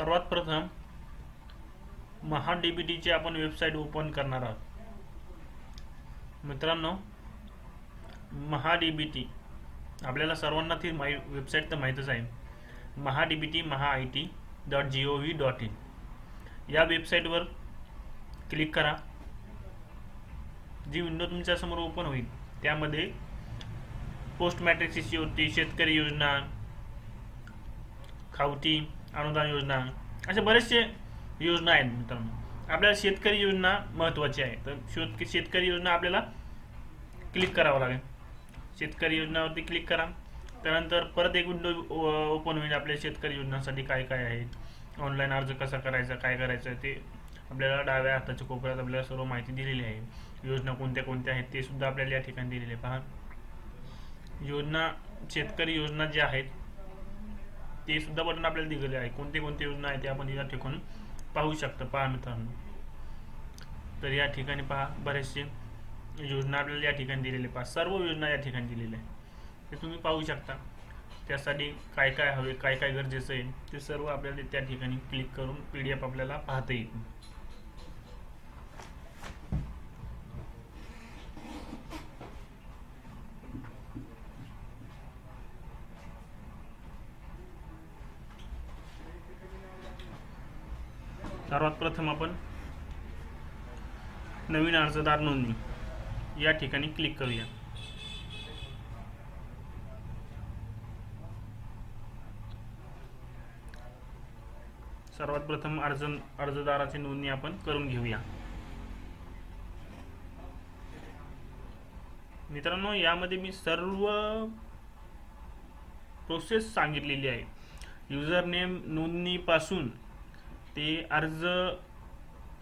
सर्वात प्रथम महा डी बी टीची आपण वेबसाईट ओपन करणार आहोत. मित्रांनो महा डी बी टी आपल्याला सर्वांना ती माहि वेबसाईट तर माहीतच आहे. Maha D B T Maha I T dot G O V dot in या वेबसाईटवर क्लिक करा. जी विंडो तुमच्यासमोर ओपन होईल त्यामध्ये पोस्ट मॅट्रिक होती शेतकरी योजना खावटी अनुदान योजना. अशा बरेचसे योजना आहेत मित्रांनो. आपल्याला शेतकरी योजना महत्त्वाची आहे. तर शेत शेतकरी योजना आपल्याला क्लिक करावं लागेल. शेतकरी योजनावरती क्लिक करा. त्यानंतर परत एक विंडो ओपन होईल आपल्या शेतकरी योजनासाठी काय काय आहे. ऑनलाईन अर्ज कसा करायचा काय करायचं ते आपल्याला डाव्या हाताच्या कोपऱ्यात आपल्याला सर्व माहिती दिलेली आहे. योजना कोणत्या कोणत्या आहेत ते सुद्धा आपल्याला या ठिकाणी दिलेले आहे. पहा. योजना शेतकरी योजना ज्या आहेत ते सुद्धा बटन आपल्याला दिलेले आहे. कोणते कोणते योजना आहे ते आपण या ठिकाणी पाहू शकतो पहा मित्रांनो. तर या ठिकाणी पहा बरेचसे योजना आपल्याला या ठिकाणी दिलेले पहा सर्व योजना या ठिकाणी दिलेल्या आहे ते तुम्ही पाहू शकता. त्यासाठी काय काय हवे काय काय गरजेचं आहे ते सर्व आपल्याला त्या ठिकाणी क्लिक करून पी डी एफ आपल्याला पाहता येईल. सर्वात प्रथम आपण नवीन अर्जदार नोंदणी या ठिकाणी क्लिक करूया. सर्वात प्रथम अर्ज अर्जदाराची नोंदणी आपण करून घेऊया. मित्रांनो यामध्ये मी सर्व प्रोसेस सांगितलेली आहे. युजर नेम नोंदणीपासून ते अर्ज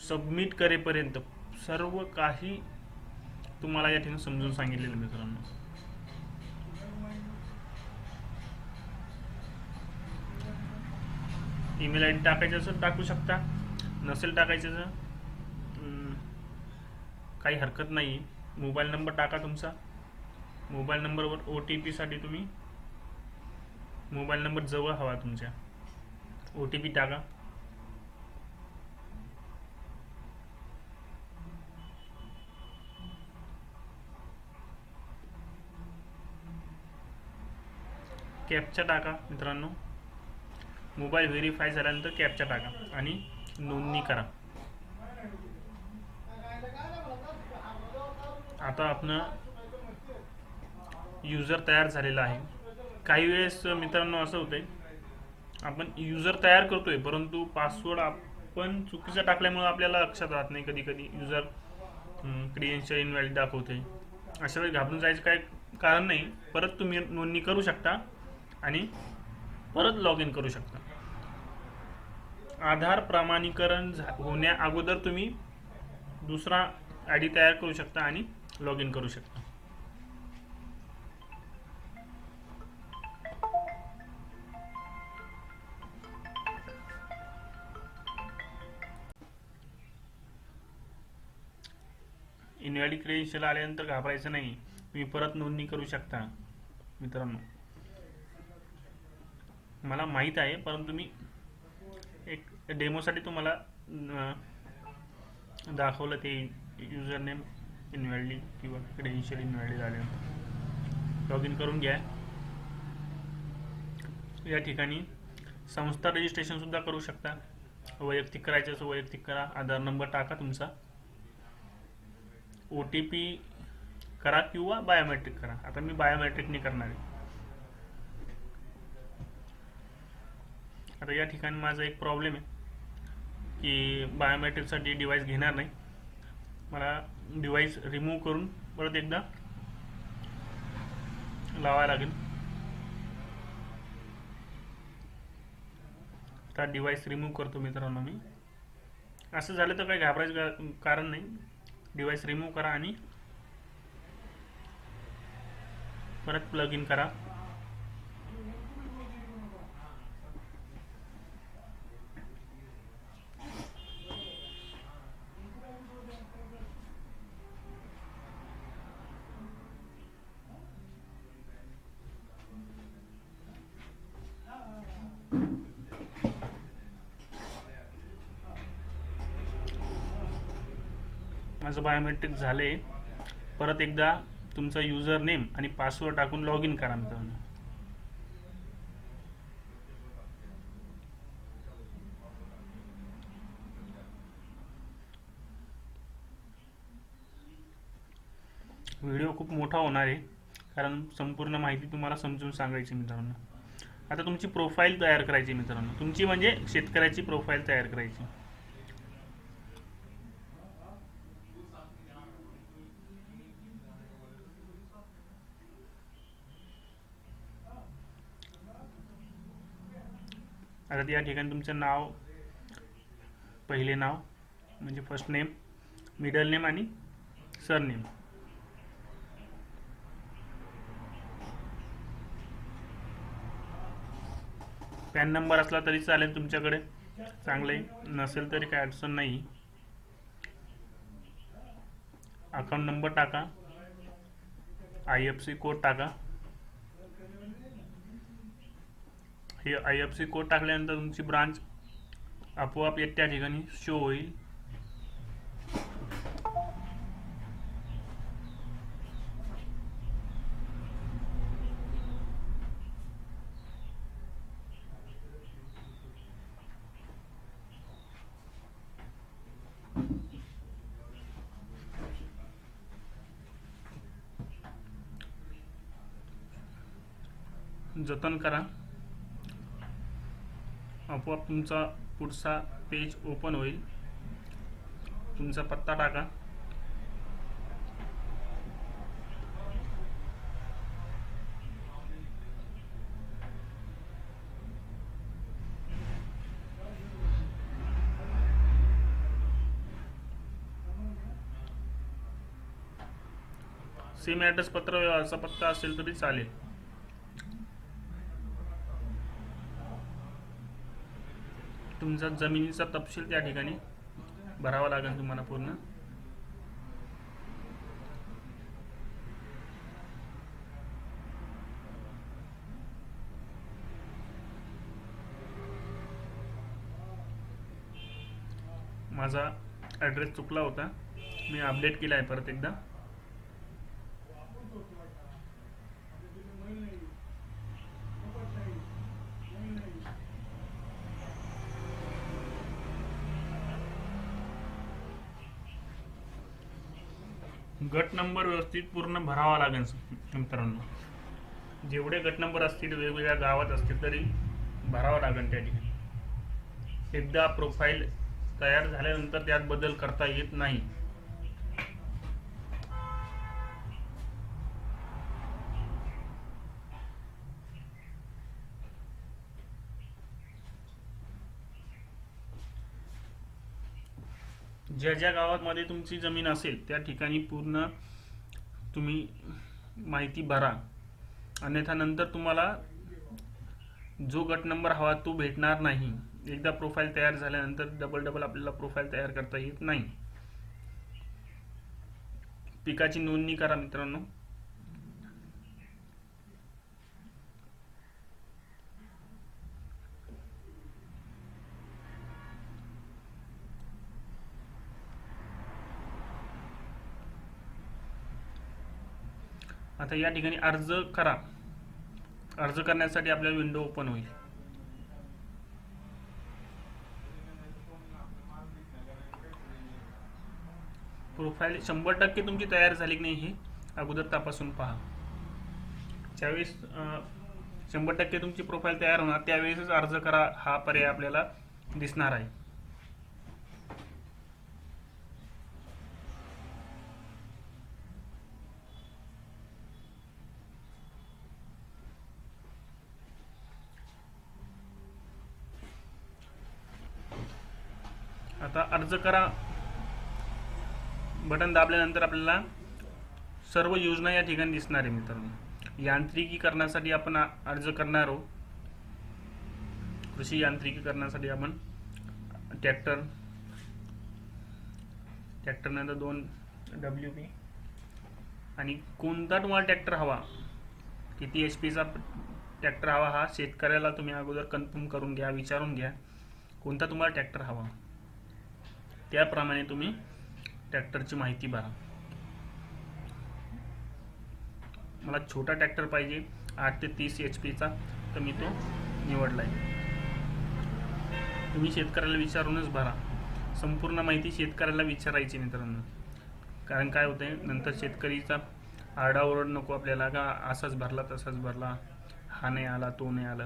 सबमिट करेपर्यंत सर्व काही तुम्हाला या ठिकाणी समजून सांगितलेलं मित्रांनो. ईमेल आय डी टाकायचं असेल टाकू शकता. नसेल टाकायचं तर, काही हरकत नाही. मोबाईल नंबर टाका तुमचा. मोबाईल नंबरवर ओ टी पीसाठी तुम्ही मोबाईल नंबर जवळ हवा तुमच्या. ओ टी पी टाका. कॅपचा टाका मित्रांनो. मोबाईल व्हेरीफाय झाल्यानंतर कॅपचा टाका आणि नोंदणी करा. आता आपण युजर तयार झालेला आहे. काही वेळेस मित्रांनो असं होतंय आपण युजर तयार करतोय परंतु पासवर्ड आपण चुकीचा टाकल्यामुळे आपल्याला लक्षात राहत नाही कधी कधी युजर क्रिडेन्शियल इनव्हॅलिड दाखवते अशा वेळी घाबरून जायचं काय कारण नाही. परत तुम्ही नोंदणी करू शकता. आणि परत लॉग इन करू शकता. आधार प्रमाणीकरण झा- होण्या अगोदर तुम्ही दुसरा आय डी तयार करू शकता आणि लॉग इन करू शकता. इनव्हॅलिड क्रेडेन्शियल आल्यानंतर घाबरायचं नाही. तुम्ही परत नोंदणी करू शकता. मित्रांनो. मला माहीत आहे परंतु मी एक डेमोसाठी तुम्हाला दाखवलं ते युजर नेम इनव्हॅलिड किंवा क्रेडेन्शियल इनव्हॅलिड झाले. लॉग इन करून घ्या. या ठिकाणी संस्था रजिस्ट्रेशनसुद्धा करू शकता. वैयक्तिक करायचं असं वैयक्तिक करा. आधार नंबर टाका तुमचा. ओ टी पी करा किंवा बायोमेट्रिक करा. आता मी बायोमेट्रिकने करणार आहे. आता या ठिकाणी माझा एक प्रॉब्लेम आहे की बायोमेट्रिकसाठी डिव्हाइस घेणार नाही. मला डिव्हाइस रिमूव्ह करून परत एकदा लावावं लागेल. आता डिव्हाइस रिमूव्ह करतो मित्रांनो मी. असं झालं तर काही घाबरायचं कारण नाही. डिव्हाइस रिमूव्ह करा आणि परत प्लग इन करा. तुमचं बायोमेट्रिक झालं आहे परत एकदा तुमचा युजर नेम आणि पासवर्ड टाकून लॉग इन करा मित्रांनो. व्हिडिओ खूप मोठा होणार आहे कारण संपूर्ण माहिती तुम्हाला समजून सांगायची मित्रांनो. आता तुमची प्रोफाईल तयार करायची मित्रांनो. तुमची म्हणजे शेतकऱ्याची प्रोफाईल तयार करायची आता या ठिकाणी तुमचं नाव पहिले नाव म्हणजे फर्स्ट नेम मिडल नेम आणि सरनेम पॅन नंबर असला तरी चालेल तुमच्याकडे. चांगलं आहे. नसेल तरी काय अडचण नाही. अकाउंट नंबर टाका. आय एफ सी कोड टाका. हे आय एफ सी कोड टाकल्यानंतर तुमची ब्रांच आपोआप येत त्या ठिकाणी शो होईल. जतन करा. आपोआप तुमचा पुढचा पेज ओपन होईल. तुमचा पत्ता टाका. सेम ॲड्रेस पत्र व्यवहारचा पत्ता असेल तरी चालेल. तुमचा जमिनीचा तपशील त्या ठिकाणी भरावा लागेल तुम्हाला पूर्ण. माझा ॲड्रेस चुकला होता. मी अपडेट केला आहे परत एकदा. गट नंबर व्यवस्थित पूर्ण भरावा लागेल मित्रांनो. जेवढे गट नंबर असतील वेगवेगळ्या गावात असतील तरी भरावा लागेल त्या ठिकाणी. एकदा प्रोफाईल तयार झाल्यानंतर त्यात बदल करता येत नाही. ज्या ज्या गावामध्ये तुमची जमीन असेल त्या ठिकाणी पूर्ण तुम्ही माहिती भरा. अन्यथा नंतर तुम्हाला जो गट नंबर हवा तो भेटणार नाही. एकदा प्रोफाईल तयार झाल्यानंतर डबल डबल आपल्याला प्रोफाईल तयार करता येत नाही. पिकाची नोंदणी करा मित्रांनो. आता या ठिकाणी अर्ज करा. अर्ज करण्यासाठी आपल्याला विंडो ओपन होईल. प्रोफाईल शंभर टक्के तुमची तयार झाली की नाही हे अगोदर तपासून पहा. ज्यावेळेस शंभर टक्के तुमची प्रोफाईल तयार होणार त्यावेळेसच अर्ज करा हा पर्याय आपल्याला दिसणार आहे. आता अर्ज करा. बटन दाबल्यानंतर आपल्याला सर्व योजना या ठिकाणी दिसणार आहे मित्रांनो. यांत्रिकीकरणासाठी आपण अर्ज करणार आहोत. कृषी यांत्रिकीकरणासाठी आपण ट्रॅक्टर. ट्रॅक्टरनंतर दोन डब्ल्यू पी आणि कोणता तुम्हाला ट्रॅक्टर हवा किती एच पीचा ट्रॅक्टर हवा हा शेतकऱ्याला तुम्ही अगोदर कन्फर्म करून घ्या विचारून घ्या कोणता तुम्हाला ट्रॅक्टर हवा. त्याप्रमाणे तुम्ही ट्रॅक्टरची माहिती भरा. मला छोटा ट्रॅक्टर पाहिजे आठ ते तीस एच पीचा तर मी तो निवडला आहे. तुम्ही शेतकऱ्याला विचारूनच भरा. संपूर्ण माहिती शेतकऱ्याला विचारायची मित्रांनो. कारण काय होतंय नंतर शेतकरीचा आरडाओरड नको आपल्याला का असाच भरला तसाच भरला. हा नाही आला तो नाही आला.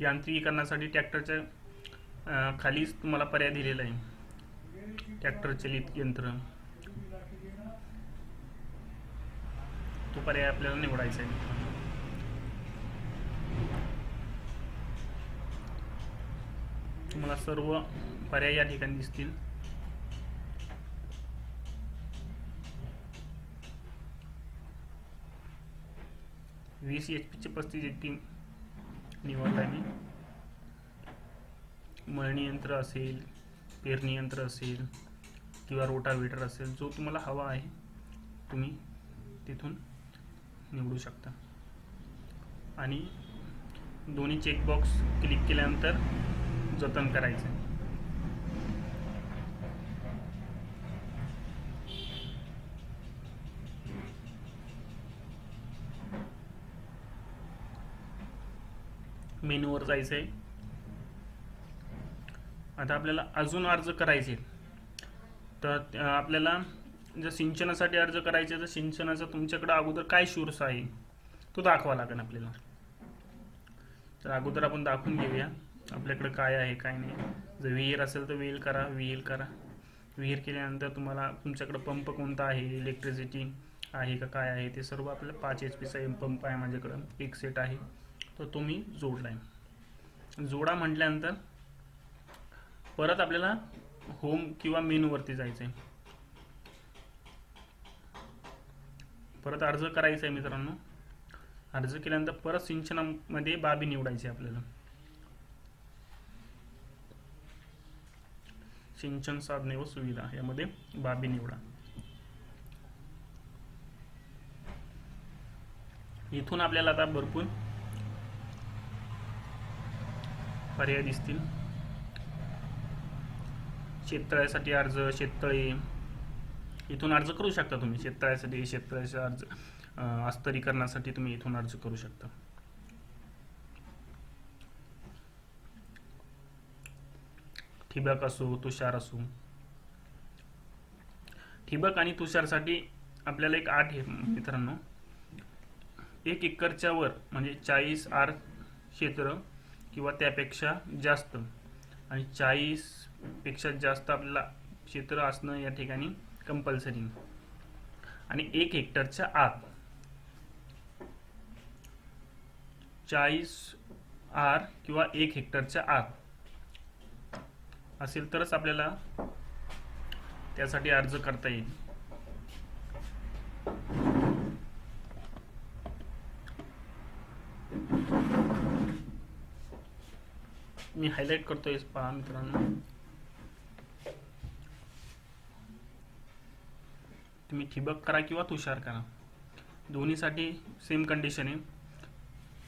यांत्रिकीकरणासाठी ट्रॅक्टरच्या खालीच तुम्हाला पर्याय दिलेला आहे. ट्रॅक्टर चलित यंत्र. तो पर्याय आपल्याला निवडायचा आहे. तुम्हाला सर्व पर्याय या ठिकाणी दिसतील. वीस एच पीचे पस्तीस एच निवडल्याने मळणी यंत्र असेल पेरणी यंत्र असेल किंवा रोटावेटर असेल जो तुम्हाला हवा आहे तुम्ही तिथून निवडू शकता. आणि दोन्ही चेकबॉक्स क्लिक केल्यानंतर जतन करायचं मेनूवर जायचं आहे आता आपल्याला अजून अर्ज करायचे तर आपल्याला जर सिंचनासाठी अर्ज करायचे तर सिंचनाचा तुमच्याकडे अगोदर काय शोर्स आहे तो दाखवा लागेल आपल्याला. तर अगोदर आपण दाखवून घेऊया आपल्याकडे काय आहे काय नाही. जर विहीर असेल तर विहीर करा विहीर करा. विहीर केल्यानंतर तुम्हाला तुमच्याकडे पंप कोणता आहे इलेक्ट्रिसिटी आहे का काय आहे ते सर्व आपल्याला पाच एच पीचा एम पंप आहे माझ्याकडं एक सेट आहे. तर तो मी जोडला आहे जोडा म्हटल्यानंतर परत आपल्याला होम किंवा मेनूवरती जायचं आहे परत अर्ज करायचा आहे मित्रांनो. अर्ज केल्यानंतर परत सिंचनामध्ये बाबी निवडायची आहे आपल्याला. सिंचन साधने व सुविधा यामध्ये बाबी निवडा. इथून आपल्याला आता भरपूर पर्याय दिसतील. शेततळ्यासाठी अर्ज शेततळे. इथून अर्ज करू शकता तुम्ही. शेततळ्यासाठी शेततळ्याचा अर्ज अस्तरीकरणासाठी तुम्ही इथून अर्ज करू शकता. ठिबक असो तुषार असो. ठिबक आणि तुषारसाठी आपल्याला एक आठ आहे मित्रांनो. एक एकरच्या वर म्हणजे चाळीस आर क्षेत्र किंवा त्यापेक्षा जास्त. आणि चाळीसपेक्षा जास्त आपल्याला क्षेत्र असणं या ठिकाणी कंपल्सरी आणि एक हेक्टरच्या आत. चाळीस आर किंवा एक हेक्टरच्या आत. असेल तरच आपल्याला त्यासाठी अर्ज करता येईल. मी हायलाइट करतोय पहा मित्रांनो. तुम्ही ठिबक करा किंवा तुषार करा. दोन्हीसाठी सेम कंडिशन आहे.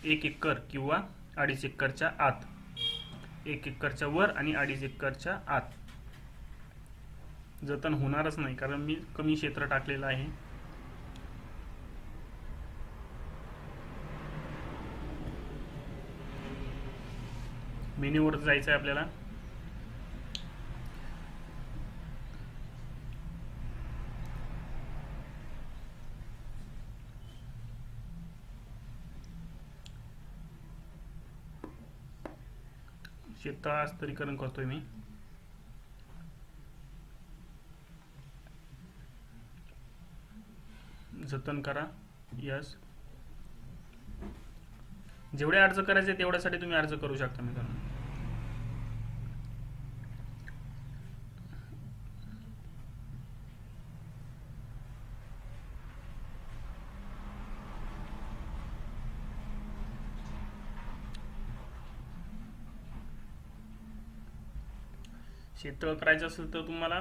एक एकर किंवा अडीच एकरच्या आत. एक एकरच्या वर आणि अडीच एकरच्या आत. जतन होणारच नाही कारण मी कमी क्षेत्र टाकलेलं आहे. मेन्यूवर जायचं आहे आपल्याला तास स्तरीकरण करतोय मी. जतन करा. यस. जेवढे अर्ज करायचे तेवढ्यासाठी तुम्ही अर्ज करू शकता मित्रांनो. शेततळ करायचं असेल तर तुम्हाला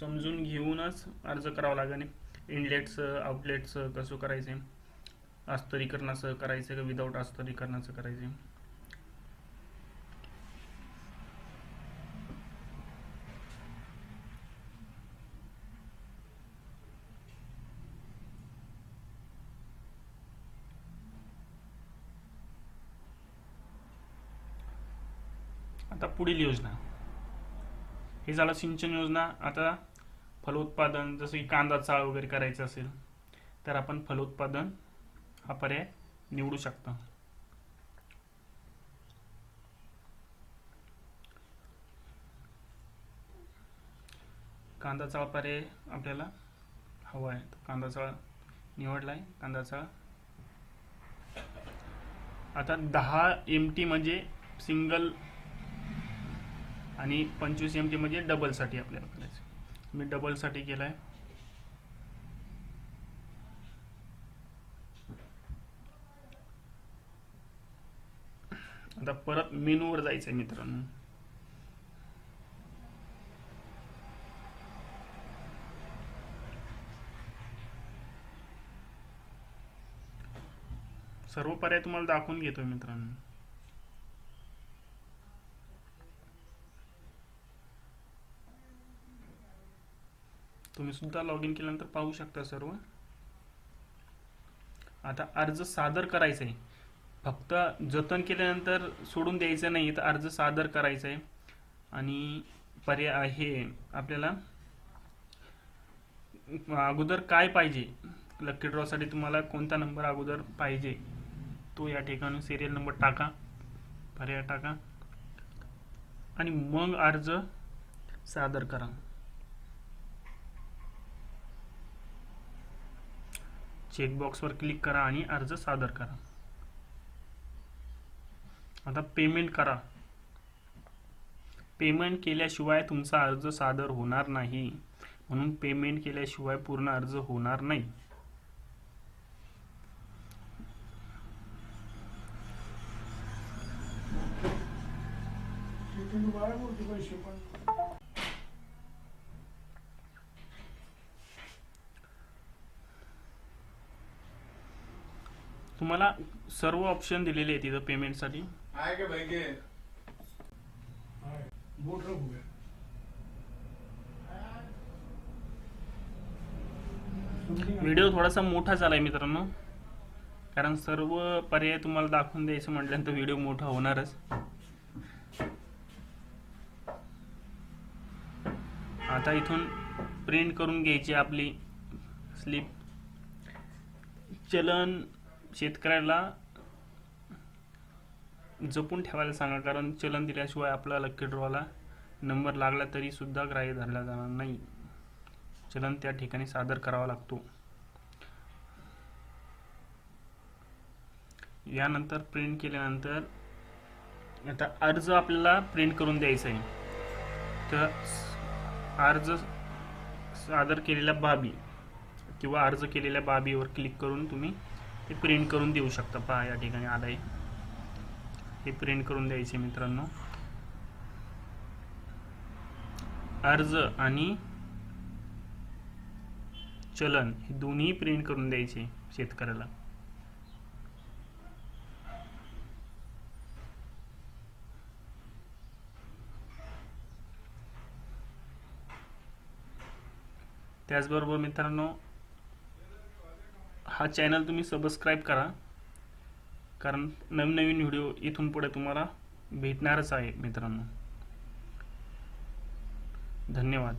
समजून घेऊनच अर्ज करावा लागेल. इनलेटचं आउटलेटचं कसं करायचं अस्तरीकरणासह करायचं का विदाऊट अस्तरीकरणाचं करायचं? आता पुढील योजना. हे झालं सिंचन योजना. आता फलोत्पादन जसं की कांदा चाळ वगैरे करायचं असेल तर आपण फलोत्पादन हा पर्याय निवडू शकता. कांदा चाळ पर्याय आपल्याला हवा आहे. तर कांदा चाळ निवडला आहे कांदा चाळ. आता दहा एम टी म्हणजे सिंगल आणि पंचवीस एम टी म्हणजे डबलसाठी आपल्याला करायचं मी डबलसाठी केलं आहे आता परत मेनूवर जायचं आहे मित्रांनो. सर्व पर्याय तुम्हाला दाखवून घेतोय मित्रांनो. तुम्ही सुद्धा लॉग इन केल्यानंतर पाहू शकता सर्व. आता अर्ज सादर करायचा आहे फक्त जतन केल्यानंतर सोडून द्यायचं नाही तर अर्ज सादर करायचा आहे आणि पर्याय हे आपल्याला अगोदर काय पाहिजे? लक्की ड्रॉसाठी तुम्हाला कोणता नंबर अगोदर पाहिजे? तो या ठिकाणी सिरियल नंबर टाका. पर्याय टाका. आणि मग अर्ज सादर करा. चेकबॉक्सवर क्लिक करा आणि अर्ज सादर करा. आता पेमेंट करा. पेमेंट केल्याशिवाय तुमचा अर्ज सादर होणार नाही. म्हणून पेमेंट केल्याशिवाय पूर्ण अर्ज होणार नाही. तुम्हाला सर्व ऑप्शन दिलेले आहेत इथं पेमेंटसाठी आहे का भाई के? आहे. बोट रख गया व्हिडिओ थोडासा मोठा झाला आहे मित्रांनो. कारण सर्व पर्याय तुम्हाला दाखवून द्यायचं म्हटल्यानंतर व्हिडिओ मोठा होणारच. आता इथून प्रिंट करून घ्यायची आपली स्लिप चलन शेतकऱ्याला जपून ठेवायला सांगा कारण चलन दिल्याशिवाय आपला लक्की ड्रॉला नंबर लागला तरी सुद्धा ग्राह्य धरला जाणार नाही. चलन त्या ठिकाणी सादर करावा लागतो. यानंतर प्रिंट केल्यानंतर आता अर्ज आपल्याला प्रिंट करून द्यायचा आहे. तर अर्ज सादर केलेल्या बाबी किंवा अर्ज केलेल्या बाबीवर क्लिक करून तुम्ही ते प्रिंट करून देऊ शकता. पहा या ठिकाणी आलं आहे हे प्रिंट करून द्यायचे मित्रांनो. अर्ज आणि चलन हे दोन्ही प्रिंट करून द्यायचे शेतकऱ्याला. त्याचबरोबर मित्रांनो हा चॅनल तुम्ही सबस्क्राईब करा. कारण नवीन नवीन व्हिडिओ इथून पुढे तुम्हाला भेटणारच आहे मित्रांनो. धन्यवाद.